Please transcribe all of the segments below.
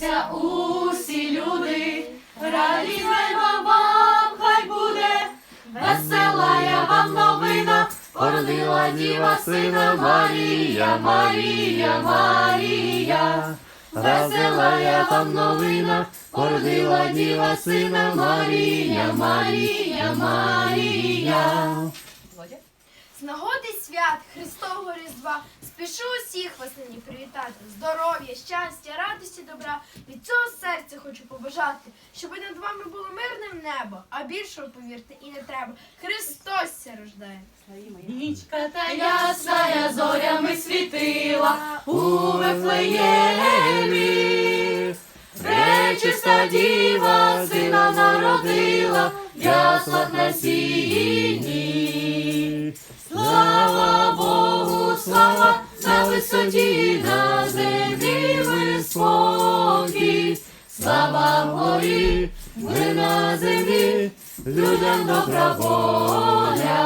Радуйтеся усі люди, радість неба вам хай буде, весела я вам новина, породила діва сина Марія, Марія, Марія. Весела я вам новина, породила діва сина Марія, Марія, Марія. З нагоди свят Христового Різдва спішу усіх вас нині привітати. Здоров'я, щастя, радості, добра. Від цього серця хочу побажати, щоб над вами було мирним небо, а більшого, повірте, і не треба. Христос ся рождає. Нічка та ясна зорями світила у Вифлеємі. Пречиста діва сина народила, яслах на сіні. Слава Богу, слава на висоті, на землі ми спокій. Слава горі, ми на землі, людям добра воля.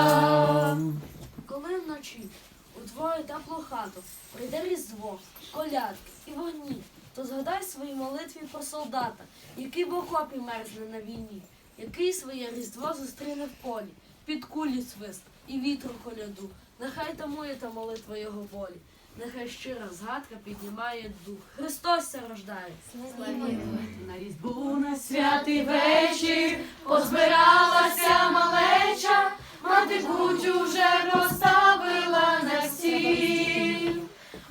Коли вночі у твою теплу хату прийде різдво, колядки і вогні, то згадай свої молитві про солдата, який в окопі мерзне на війні, який своє різдво зустріне в полі, під кулі свист і вітру коляду. Нехай тамує та молитва його волі, нехай щира згадка піднімає дух. Христос ся рождає. На різдву на святий вечір позбиралася малеча, мати кутю вже розставила на стіл.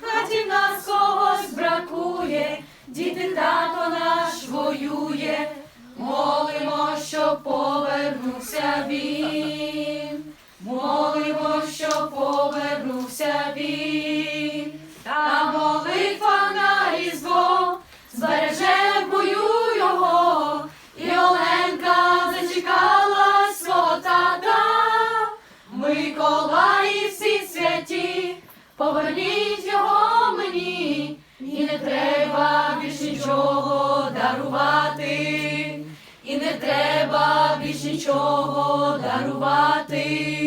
Хаті нас когось бракує, діти тато наш воює, молимо, щоб повернувся він. Поверніть його мені, і не треба більш нічого дарувати, і не треба більш нічого дарувати.